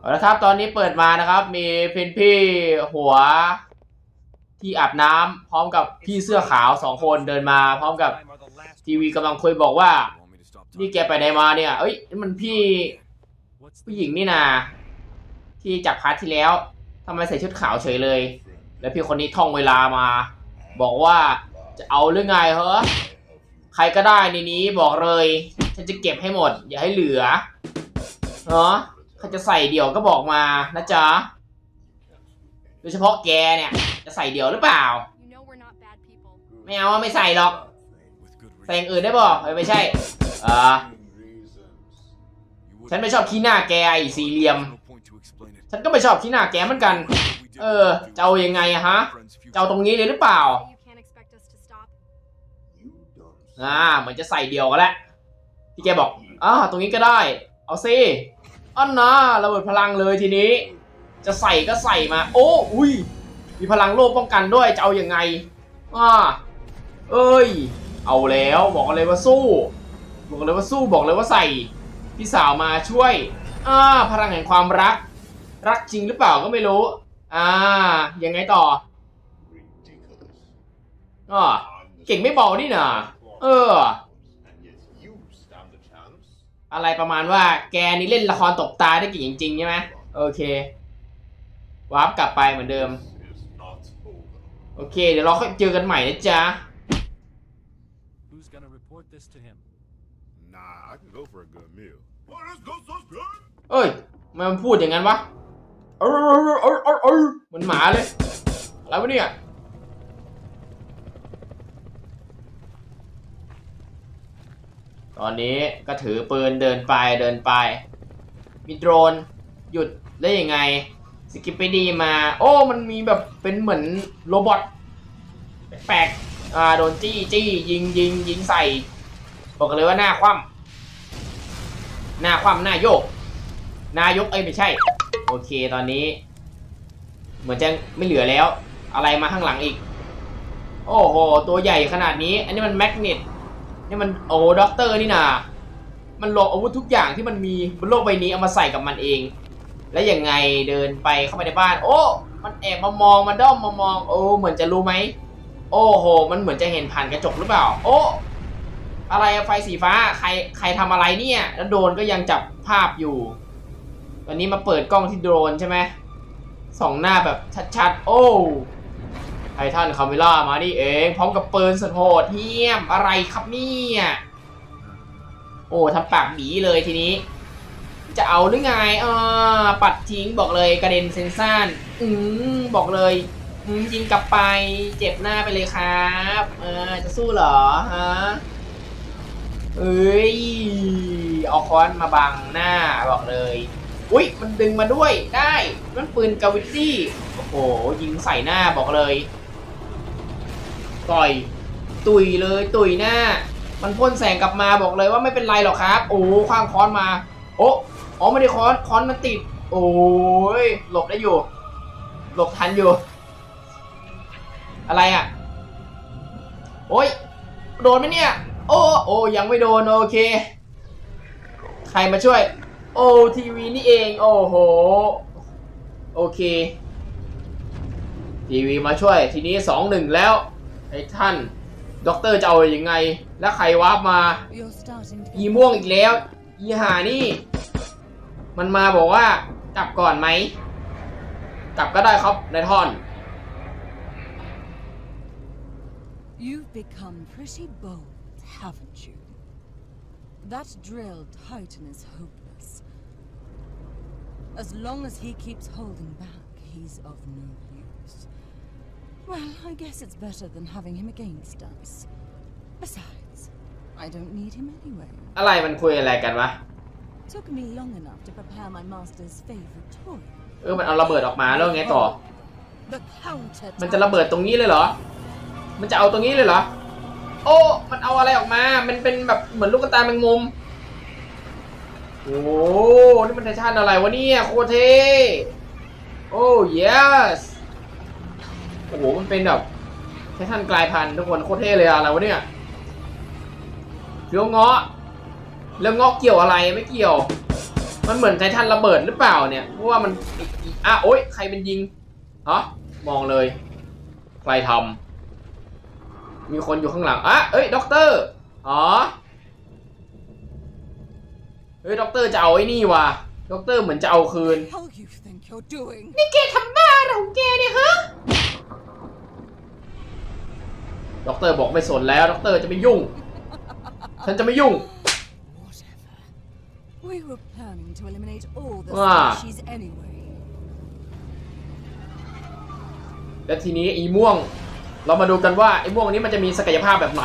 เอาละครับตอนนี้เปิดมานะครับ มีเพนพี่หัวที่อาบน้ำพร้อมกับพี่เสื้อขาวสองคนเดินมา พร้อมกับทีวีกำลังคุยบอกว่า นี่แกไปไหนมาเนี่ย เอ้ยนี่มันพี่ผู้หญิงนี่นาที่จากพาร์ทที่แล้วทำไมใส่ชุดขาวเฉยเลย แล้วพี่คนนี้ท่องเวลามา บอกว่าจะเอาหรือไงเหรอใครก็ได้ในนี้บอกเลย ฉันจะเก็บให้หมด อย่าให้เหลือเนาะ ใครจะใส่เดี่ยวก็บอกมานะจ๊ะ โดยเฉพาะแกเนี่ย จะใส่เดี่ยวหรือเปล่า You know we're not bad people. ไม่เอาว่าไม่ใส่หรอก ใส่อย่างอื่นได้ป่ะเอ้ยไม่ใช่อ่าฉันไม่ชอบขี้หน้าแกไอ้สี่เหลี่ยม ฉันก็ไม่ชอบขี้หน้าแกเหมือนกัน เออจะเอายังไงอะฮะจะเอาตรงนี้เลยหรือเปล่า You can't expect us to stop. อ่าเหมือนจะใส่เดียวกันแล้วพี่แกบอกอ่าตรงนี้ก็ได้ เอาซิ อันนะระเบิดพลังเลยทีนี้ จะใส่ก็ใส่มา โอ้อุ้ยมีพลังโลภป้องกันด้วยจะเอาอยัางไงอ่าเอ้ย เอาแล้วบอกเลยว่าสู้ บอกเลยว่าสู้บอกเลยว่าใส่ พี่สาวมาช่วยอ่าพลังแห่งความรัก รักจริงหรือเปล่าก็ไม่รู้ อ่ายังไงต่ออ่าเก่งไม่เบานี่นะเออ อะไรประมาณว่าแกนี่เล่นละครตบตาได้เก่งจริงๆใช่ไหมโอเควาร์ปกลับไปเหมือนเดิม โอเค เดี๋ยวเราค่อยเจอกันใหม่นะจ๊ะ Who's gonna report this to him? Nah, I can go for a good meal. เอ้ยทำไมมันพูดอย่างนั้นวะเออเออเออเออเออเหมันหมาเลย อะไรวะเนี่ย ตอนนี้ก็ถือปืนเดินไปเดินไป มีโดรนหยุดได้ยังไง สกิปไปดีมา โอ้ มันมีแบบเป็นเหมือนโรบอทแปลกๆอ่าโดนจี้จี้ยิงยิงยิงใส่ บอกเลยว่าหน้าคว่ำหน้าคว่ำหน้าโยก นายกเอ้ยไม่ใช่ โอเคตอนนี้ เหมือนจะไม่เหลือแล้ว อะไรมาข้างหลังอีก โอ้โห ตัวใหญ่ขนาดนี้ อันนี้มันแมกเนต นี่มันโอ้ด็อกเตอร์นี่นา มันรวมอาวุธทุกอย่างที่มันมีบนโลกใบนี้เอามาใส่กับมันเอง แล้วยังไงเดินไปเข้าไปในบ้าน โอ้ มันแอบมามองมาด้อมมามอง โอ้เหมือนจะรู้ไหม โอ้โห มันเหมือนจะเห็นผ่านกระจกหรือเปล่า โอ้ อะไรไฟสีฟ้า ใครใครทำอะไรเนี่ย แล้วโดนก็ยังจับภาพอยู่ ตอนนี้มาเปิดกล้องที่โดรนใช่ไหมสองหน้าแบบชัดๆ โอ้ ไททันคาเมล่ามานี่เอง พร้อมกับปืนสุดโหดเหี้ยมอะไรครับเนี่ยโอ้ทำปากบีเลยทีนี้ จะเอาหรือไงอ่าปัดทิ้งบอกเลยกระเด็นเซนซ่านอืมบอกเลยอืมยิงกลับไปเจ็บหน้าไปเลยครับเออจะสู้เหรอฮะเอ้ยเอาค้อนมาบังหน้าบอกเลย อุ้ยมันดึงมาด้วยได้นั่นปืนกาวิตี้โอ้โหยิงใส่หน้าบอกเลย ต่อยตุยเลยตุยหน้า มันพ่นแสงกลับมาบอกเลยว่าไม่เป็นไรหรอกครับ โอ้คว้างค้อนมา โอ้อ๋อไม่ได้ค้อนค้อนมันติด โอ้ยหลบได้อยู่ หลบทันอยู่ อะไรอะ โอ้ยโดนไหมเนี่ย โอ้โอ้ยังไม่โดนโอเค ใครมาช่วย โอ้ทีวีนี่เองโอ้โหโอเคทีวีมาช่วยทีนี้สองหนึ่งแล้ว ไอ้ท่าน ด็อกเตอร์จะเอาอยัางไง แล้วใครวาร์ปมา You're starting to อี get ม่วงอีกแล้ว อีหานี่ มันมาบอกว่ากลับก่อนไหม กลับก็ได้ครับนายท่อน You've become pretty bold, haven't you? That drilled Titan is hopeless. As long as he keeps holding back, he's of no use. Well, I guess it's better than having him against us. Besides, I don't need him anyway. อะไรมันคุยอะไรกันวะ Took me long enough to prepare my master's favorite toy. เออ มันเอาระเบิดออกมาแล้วไงต่อ The counter. มันจะระเบิดตรงนี้เลยเหรอ มันจะเอาตรงนี้เลยเหรอ โอ้ มันเอาอะไรออกมา มันเป็นแบบเหมือนลูกตาแมงมุม โอ้ นี่มันไททันอะไรวะเนี่ย โคตรเท่โอ้ yes โอ้โห มันเป็นแบบไททันกลายพันธุ์ทุกคนโคตรเท่เลยอะอะไรวะเนี่ยเรื่องเงาะเรื่องเงาะเกี่ยวอะไรไม่เกี่ยว มันเหมือนไททันระเบิดหรือเปล่าเนี่ย เพราะว่ามันอีกอีกอะโอ๊ยใครเป็นยิงฮะมองเลย ใครทำมีคนอยู่ข้างหลังอะเอ้ยด็อกเตอร์อ๋อเฮ้ยด็อกเตอร์จะเอาไอ้นี่ว่ะด็อกเตอร์เหมือนจะเอาคืน How you think you're doing? นี่แกทำบ้าอะไรของแกเนี่ยฮะ ด็อกเตอร์บอกไม่สนแล้วด็อกเตอร์จะไม่ยุ่ง ฉันจะไม่ยุ่ง Whatever. We were planning to eliminate all the Ah. species anyway. และทีนี้ไอีม่วง เรามาดูกันว่าไอ้ม่วงนี้มันจะมีศักยภาพแบบไหน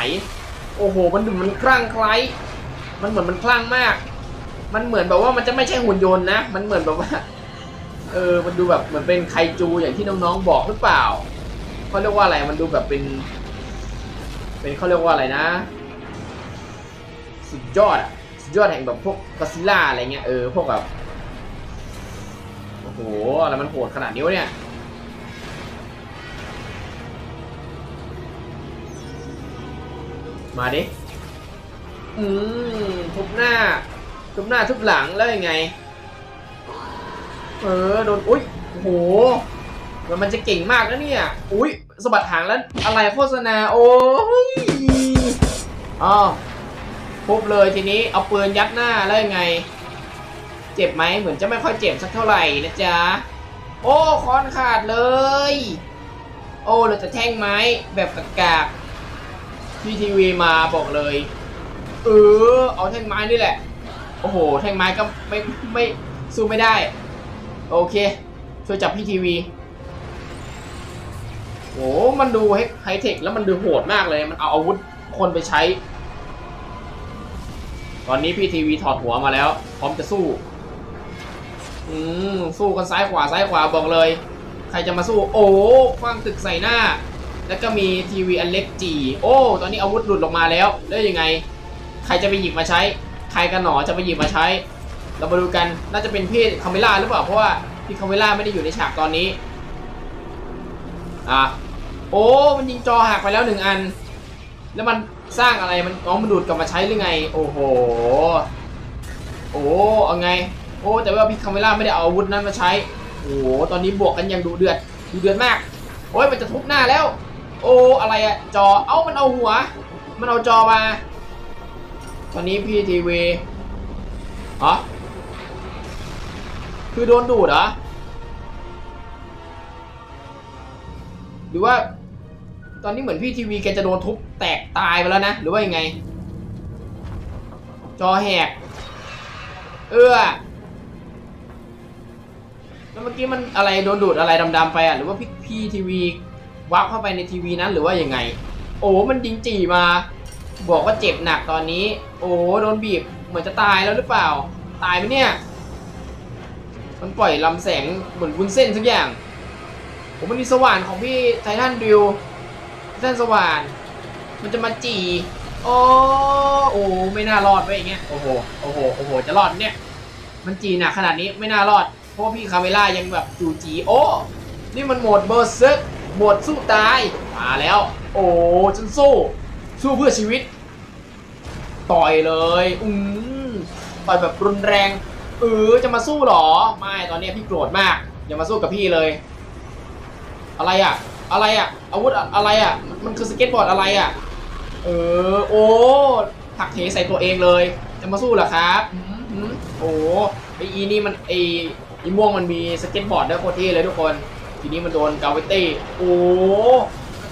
โอ้โห มันดูมันคลั่งไคล้มันเหมือนมันคลั่งมาก มันเหมือนแบบว่ามันจะไม่ใช่หุ่นยนต์นะ มันเหมือนแบบว่า เออ มันดูแบบเหมือนเป็นไคจูอย่างที่น้องๆบอกหรือเปล่าเขาเรียกว่าอะไร มันดูแบบเป็น เป็นเขาเรียกว่าอะไรนะ สุดยอดอะสุดยอดแห่งแบบพวกก d ซิล่าอะไรเงี้ยเออพวกแบบโอ้โหอะไรมันโหดขนาดนี้วเนี่ยมาดิ อืม ทุบหน้า ทุบหน้าทุบหลังแล้วยังไง เออ โดน อุ้ยโอ้โหมันมันจะเก่งมากนะเนี่ย อุ้ย สะบัดหางแล้วอะไรโฆษณาโอ้ยอ๋อทุบเลยทีนี้เอาปืนยัดหน้าแล้วยังไง เจ็บไหมเหมือนจะไม่ค่อยเจ็บสักเท่าไหร่นะจ๊ะ โอ้คอนขาดเลย โอ้เราจะแท่งไม้แบบกากๆพี่ทีวีมาบอกเลยเออเอาแท่งไม้นี่แหละ โอ้โห แท่งไม้ก็ไม่ไม่สู้ไม่ได้ โอเค ช่วยจับพี่ทีวี โอ้มันดูไฮเทคแล้วมันดูโหดมากเลย มันเอาอาวุธคนไปใช้ ตอนนี้พี่ทีวีถอดหัวมาแล้ว พร้อมจะสู้ อืม สู้กันซ้ายขวาซ้ายขวาบอกเลย ใครจะมาสู้ โอ้คว้างตึกใส่หน้า แล้วก็มีทีวีอันเล็กจี โอ้ ตอนนี้อาวุธหลุดออกมาแล้วแล้วยังไง ใครจะไปหยิบมาใช้ ใครกันหนอจะไปหยิบมาใช้ เรามาดูกัน น่าจะเป็นพี่คาเมล่าหรือเปล่า เพราะว่าพี่คาเมล่าไม่ได้อยู่ในฉากตอนนี้ อะโอ้มันยิงจอหักไปแล้วหนึ่งอัน แล้วมันสร้างอะไรมันน้องมันดูดกลับมาใช้หรือไง โอ้โห โอ้เอาไง โอ้แต่ว่าพี่คาเมล่าไม่ได้เอาอาวุธนั้นมาใช้ โอ้โหตอนนี้บวกกันย่างดูเดือดดูเดือดมาก โอ้ยมันจะทุบหน้าแล้ว โอ้อะไรอะจอเอ้ามันเอาหัว มันเอาจอมา ตอนนี้พี่ทีวีอ๋อคือโดนดูดเหรอ หรือว่า ตอนนี้เหมือนพี่ทีวีแกจะโดนทุบแตกตายไปแล้วนะ หรือว่ายังไง จอแหก เออแล้วเมื่อกี้มันอะไรโดนดูดอะไรดำๆไปอะหรือว่าพี่พี่ทีวีวับเข้าไปในทีวีนั้นหรือว่ายังไง โอ้มันยิงจีมา บอกว่าเจ็บหนักตอนนี้ โอ้โดนบีบเหมือนจะตายแล้วหรือเปล่า ตายไหมเนี่ย มันปล่อยลำแสงเหมือนวุ้นเส้นสักอย่าง ผมมันมีสว่านของพี่ไททันดิวไททันสว่าน มันจะมาจีโอ้โอ้ไม่น่ารอดไปอย่างเงี้ย โอ้โห โอ้โห โอ้โห จะรอดเนี่ย มันจีหนักขนาดนี้ไม่น่ารอด เพราะว่าพี่คาเมล่ายังแบบจูจี โอ้ นี่มันโหมดเบอร์เซกโหมดสู้ตาย มาแล้ว โอ้ฉันสู้ สู้เพื่อชีวิต ต่อยเลย อืมต่อยแบบรุนแรง เออ จะมาสู้เหรอ ไม่ ตอนนี้พี่โกรธมาก อย่ามาสู้กับพี่เลย อะไรอะ อะไรอะ อาวุธอะไรอะ มันคือสเก็ตบอร์ดอะไรอะ เออ โอ้ผักเทใส่ตัวเองเลย จะมาสู้เหรอครับโอ้ไออีนี่มันไออีม่วงมันมีสเก็ตบอร์ดด้วยโคตรเท่เลยทุกคน ทีนี้มันโดนกาเวตี้ โอ้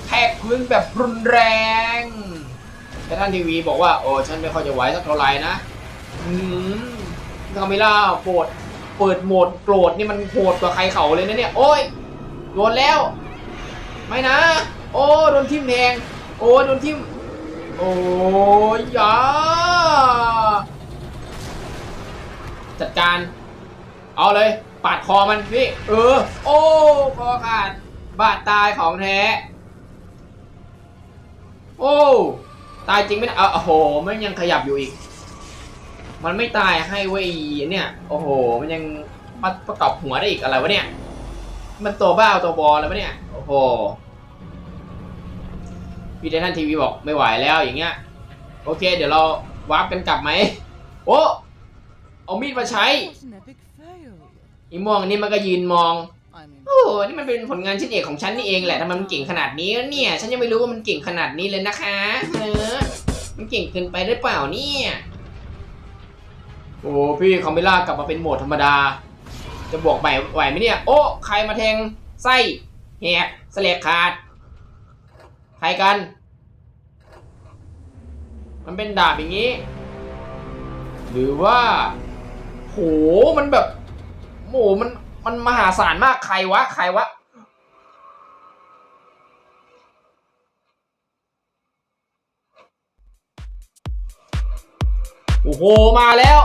แทกพื้นแบบรุนแรงแต่ท่านทีวีบอกว่า โอ้ฉันไม่ค่อยจะไหวสักเท่าไหร่นะ อืมคาเมล่าโปรดเปิดโหมดโกรธนี่มันโหดกว่าใครเขาเลยนะเนี่ย โอ้ยโดนแล้ว ไม่นะ โอ้โดนทิ่มแทง โอ้โดนทิ่ม โอ้ยอยาจัดการ เอาเลย ปาดคอมันพี่ เออ โอ้คอขาด บาดตายของแท้ โอ้ ตายจริงไหมเนี่เอาโอ้โห มันยังขยับอยู่อีก มันไม่ตายให้เว้ยเนี่ย โอ้โห มันยังมาประกอบหัวได้อีกอะไรวะเนี่ย มันตัวบ้าตัวบอแล้วปะเนี่ย โอ้โห พี่ไททันทีวีบอกไม่ไหวแล้วอย่างเงี้ย โอเค เดี๋ยวเราวาร์ปกันกลับไหมโอ้เอามีดมาใช้อีม่วงอันนี้มันก็ยืนมองโอ้นี่มันเป็นผลงานชิ้นเอกของฉันนี่เองแหละทำไมมันเก่งขนาดนี้เนี่ย ฉันยังไม่รู้ว่ามันเก่งขนาดนี้เลยนะคะเออมันเก่งเกินไปหรือเปล่าเนี่ยโอ้พี่คอมเบล่ากลับมาเป็นโหมดธรรมดา จะบวกไหวไหวไหมเนี่ย โอ้ใครมาแทงไส้แหกสเลกขาด ใครกัน มันเป็นดาบอย่างนี้ หรือว่า โห มันแบบโหมัน มันมหาศาลมาก ใครวะ ใครวะ โอ้โห มาแล้ว